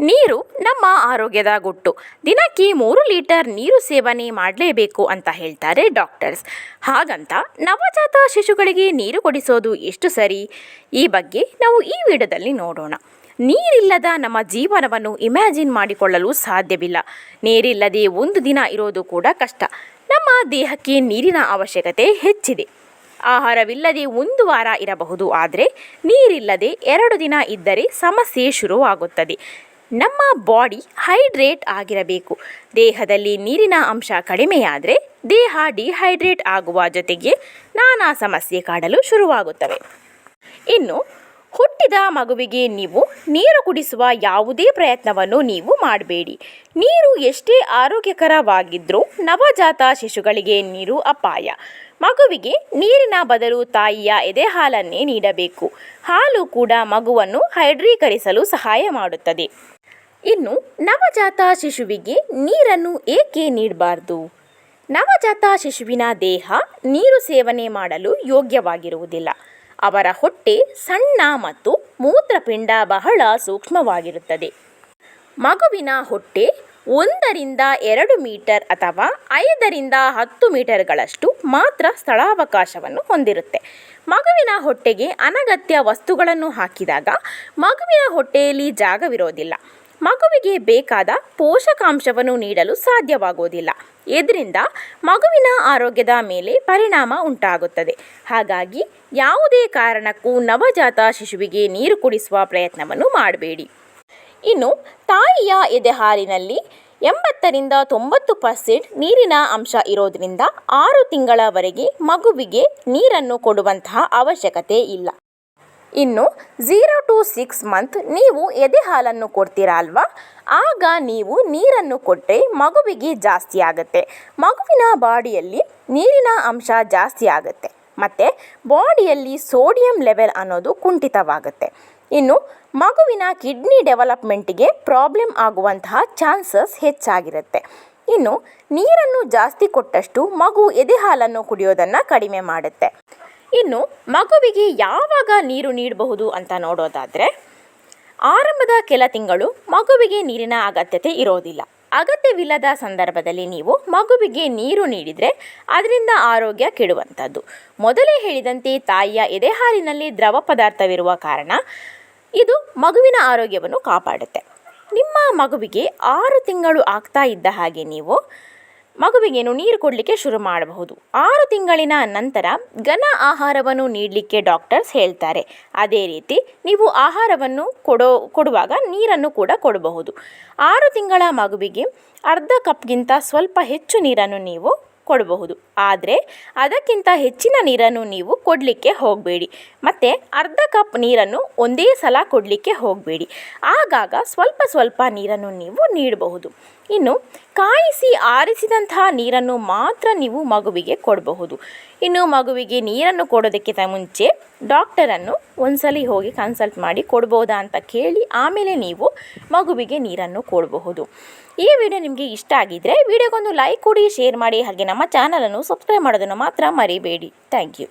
ನೀರು ನಮ್ಮ ಆರೋಗ್ಯದ ಗುಟ್ಟು. ದಿನಕ್ಕೆ ಮೂರು ಲೀಟರ್ ನೀರು ಸೇವನೆ ಮಾಡಲೇಬೇಕು ಅಂತ ಹೇಳ್ತಾರೆ ಡಾಕ್ಟರ್ಸ್. ಹಾಗಂತ ನವಜಾತ ಶಿಶುಗಳಿಗೆ ನೀರು ಕೊಡಿಸೋದು ಎಷ್ಟು ಸರಿ? ಈ ಬಗ್ಗೆ ನಾವು ಈ ವಿಡಿಯೋದಲ್ಲಿ ನೋಡೋಣ. ನೀರಿಲ್ಲದ ನಮ್ಮ ಜೀವನವನ್ನು ಇಮ್ಯಾಜಿನ್ ಮಾಡಿಕೊಳ್ಳಲು ಸಾಧ್ಯವಿಲ್ಲ. ನೀರಿಲ್ಲದೆ ಒಂದು ದಿನ ಇರೋದು ಕೂಡ ಕಷ್ಟ. ನಮ್ಮ ದೇಹಕ್ಕೆ ನೀರಿನ ಅವಶ್ಯಕತೆ ಹೆಚ್ಚಿದೆ. ಆಹಾರವಿಲ್ಲದೆ ಒಂದು ವಾರ ಇರಬಹುದು, ಆದರೆ ನೀರಿಲ್ಲದೆ ಎರಡು ದಿನ ಇದ್ದರೆ ಸಮಸ್ಯೆ ಶುರುವಾಗುತ್ತದೆ. ನಮ್ಮ ಬಾಡಿ ಹೈಡ್ರೇಟ್ ಆಗಿರಬೇಕು. ದೇಹದಲ್ಲಿ ನೀರಿನ ಅಂಶ ಕಡಿಮೆಯಾದರೆ ದೇಹ ಡಿಹೈಡ್ರೇಟ್ ಆಗುವ ಜೊತೆಗೆ ನಾನಾ ಸಮಸ್ಯೆ ಕಾಡಲು ಶುರುವಾಗುತ್ತವೆ. ಇನ್ನು, ಹುಟ್ಟಿದ ಮಗುವಿಗೆ ನೀವು ನೀರು ಕುಡಿಸುವ ಯಾವುದೇ ಪ್ರಯತ್ನವನ್ನು ನೀವು ಮಾಡಬೇಡಿ. ನೀರು ಎಷ್ಟೇ ಆರೋಗ್ಯಕರವಾಗಿದ್ದರೂ ನವಜಾತ ಶಿಶುಗಳಿಗೆ ನೀರು ಅಪಾಯ. ಮಗುವಿಗೆ ನೀರಿನ ಬದಲು ತಾಯಿಯ ಎದೆ ಹಾಲನ್ನೇ ನೀಡಬೇಕು. ಹಾಲು ಕೂಡ ಮಗುವನ್ನು ಹೈಡ್ರೀಕರಿಸಲು ಸಹಾಯ ಮಾಡುತ್ತದೆ. ಇನ್ನು ನವಜಾತ ಶಿಶುವಿಗೆ ನೀರನ್ನು ಏಕೆ ನೀಡಬಾರ್ದು? ನವಜಾತ ಶಿಶುವಿನ ದೇಹ ನೀರು ಸೇವನೆ ಮಾಡಲು ಯೋಗ್ಯವಾಗಿರುವುದಿಲ್ಲ. ಅವರ ಹೊಟ್ಟೆ ಸಣ್ಣ ಮತ್ತು ಮೂತ್ರಪಿಂಡ ಬಹಳ ಸೂಕ್ಷ್ಮವಾಗಿರುತ್ತದೆ. ಮಗುವಿನ ಹೊಟ್ಟೆ ಒಂದರಿಂದ ಎರಡು ಮೀಟರ್ ಅಥವಾ ಐದರಿಂದ ಹತ್ತು ಮೀಟರ್ಗಳಷ್ಟು ಮಾತ್ರ ಸ್ಥಳಾವಕಾಶವನ್ನು ಹೊಂದಿರುತ್ತೆ. ಮಗುವಿನ ಹೊಟ್ಟೆಗೆ ಅನಗತ್ಯ ವಸ್ತುಗಳನ್ನು ಹಾಕಿದಾಗ ಮಗುವಿನ ಹೊಟ್ಟೆಯಲ್ಲಿ ಜಾಗವಿರೋದಿಲ್ಲ. ಮಗುವಿಗೆ ಬೇಕಾದ ಪೋಷಕಾಂಶವನ್ನು ನೀಡಲು ಸಾಧ್ಯವಾಗುವುದಿಲ್ಲ. ಇದರಿಂದ ಮಗುವಿನ ಆರೋಗ್ಯದ ಮೇಲೆ ಪರಿಣಾಮ ಉಂಟಾಗುತ್ತದೆ. ಹಾಗಾಗಿ ಯಾವುದೇ ಕಾರಣಕ್ಕೂ ನವಜಾತ ಶಿಶುವಿಗೆ ನೀರು ಕುಡಿಸುವ ಪ್ರಯತ್ನವನ್ನು ಮಾಡಬೇಡಿ. ಇನ್ನು ತಾಯಿಯ ಎದೆಹಾಲಿನಲ್ಲಿ ಎಂಬತ್ತರಿಂದ ತೊಂಬತ್ತು ಪರ್ಸೆಂಟ್ ನೀರಿನ ಅಂಶ ಇರೋದರಿಂದ ಆರು ತಿಂಗಳವರೆಗೆ ಮಗುವಿಗೆ ನೀರನ್ನು ಕೊಡುವಂತಹ ಅವಶ್ಯಕತೆ ಇಲ್ಲ. ಇನ್ನು ಝೀರೋ ಟು ಸಿಕ್ಸ್ ಮಂತ್ ನೀವು ಎದೆ ಹಾಲನ್ನು ಕೊಡ್ತೀರಾ ಅಲ್ವಾ? ಆಗ ನೀವು ನೀರನ್ನು ಕೊಟ್ಟರೆ ಮಗುವಿಗೆ ಜಾಸ್ತಿ ಆಗುತ್ತೆ. ಮಗುವಿನ ಬಾಡಿಯಲ್ಲಿ ನೀರಿನ ಅಂಶ ಜಾಸ್ತಿ ಆಗುತ್ತೆ. ಮತ್ತು ಬಾಡಿಯಲ್ಲಿ ಸೋಡಿಯಂ ಲೆವೆಲ್ ಅನ್ನೋದು ಕುಂಠಿತವಾಗುತ್ತೆ. ಇನ್ನು ಮಗುವಿನ ಕಿಡ್ನಿ ಡೆವಲಪ್ಮೆಂಟಿಗೆ ಪ್ರಾಬ್ಲಮ್ ಆಗುವಂತಹ ಚಾನ್ಸಸ್ ಹೆಚ್ಚಾಗಿರುತ್ತೆ. ಇನ್ನು ನೀರನ್ನು ಜಾಸ್ತಿ ಕೊಟ್ಟಷ್ಟು ಮಗು ಎದೆ ಹಾಲನ್ನು ಕುಡಿಯೋದನ್ನು ಕಡಿಮೆ ಮಾಡುತ್ತೆ. ಇನ್ನು ಮಗುವಿಗೆ ಯಾವಾಗ ನೀರು ನೀಡಬಹುದು ಅಂತ ನೋಡೋದಾದರೆ, ಆರಂಭದ ಕೆಲ ತಿಂಗಳು ಮಗುವಿಗೆ ನೀರಿನ ಅಗತ್ಯತೆ ಇರೋದಿಲ್ಲ. ಅಗತ್ಯವಿಲ್ಲದ ಸಂದರ್ಭದಲ್ಲಿ ನೀವು ಮಗುವಿಗೆ ನೀರು ನೀಡಿದರೆ ಅದರಿಂದ ಆರೋಗ್ಯ ಕೆಡುವಂಥದ್ದು. ಮೊದಲೇ ಹೇಳಿದಂತೆ ತಾಯಿಯ ಎದೆಹಾಲಿನಲ್ಲಿ ದ್ರವ ಪದಾರ್ಥವಿರುವ ಕಾರಣ ಇದು ಮಗುವಿನ ಆರೋಗ್ಯವನ್ನು ಕಾಪಾಡುತ್ತೆ. ನಿಮ್ಮ ಮಗುವಿಗೆ ಆರು ತಿಂಗಳು ಆಗ್ತಾ ಇದ್ದ ಹಾಗೆ ನೀವು ಮಗುವಿಗೇನು ನೀರು ಕೊಡಲಿಕ್ಕೆ ಶುರು ಮಾಡಬಹುದು. ಆರು ತಿಂಗಳಿನ ನಂತರ ಘನ ಆಹಾರವನ್ನು ನೀಡಲಿಕ್ಕೆ ಡಾಕ್ಟರ್ಸ್ ಹೇಳ್ತಾರೆ. ಅದೇ ರೀತಿ ನೀವು ಆಹಾರವನ್ನು ಕೊಡೋ, ಕೊಡುವಾಗ ನೀರನ್ನು ಕೂಡ ಕೊಡಬಹುದು. ಆರು ತಿಂಗಳ ಮಗುವಿಗೆ ಅರ್ಧ ಕಪ್ಗಿಂತ ಸ್ವಲ್ಪ ಹೆಚ್ಚು ನೀರನ್ನು ನೀವು ಕೊಡಬಹುದು. ಆದರೆ ಅದಕ್ಕಿಂತ ಹೆಚ್ಚಿನ ನೀರನ್ನು ನೀವು ಕೊಡಲಿಕ್ಕೆ ಹೋಗಬೇಡಿ. ಮತ್ತು ಅರ್ಧ ಕಪ್ ನೀರನ್ನು ಒಂದೇ ಸಲ ಕೊಡಲಿಕ್ಕೆ ಹೋಗಬೇಡಿ. ಆಗಾಗ ಸ್ವಲ್ಪ ಸ್ವಲ್ಪ ನೀರನ್ನು ನೀವು ನೀಡಬಹುದು. ಇನ್ನು ಕಾಯಿಸಿ ಆರಿಸಿದಂತಹ ನೀರನ್ನು ಮಾತ್ರ ನೀವು ಮಗುವಿಗೆ ಕೊಡಬಹುದು. ಇನ್ನು ಮಗುವಿಗೆ ನೀರನ್ನು ಕೊಡೋದಕ್ಕಿಂತ ಮುಂಚೆ ಡಾಕ್ಟರನ್ನು ಒಂದ್ಸಲಿ ಹೋಗಿ ಕನ್ಸಲ್ಟ್ ಮಾಡಿ ಕೊಡ್ಬೋದಾ ಅಂತ ಕೇಳಿ ಆಮೇಲೆ ನೀವು ಮಗುವಿಗೆ ನೀರನ್ನು ಕೊಡಬಹುದು. ಈ ವಿಡಿಯೋ ನಿಮಗೆ ಇಷ್ಟ ಆಗಿದ್ದರೆ ವಿಡಿಯೋಗೊಂದು ಲೈಕ್ ಕೊಡಿ ಶೇರ್ ಮಾಡಿ, ಹಾಗೆ ನಮ್ಮ ಚಾನಲನ್ನು ಸಬ್ಸ್ಕ್ರೈಬ್ ಮಾಡೋದನ್ನು ಮಾತ್ರ ಮರಿಬೇಡಿ. Thank you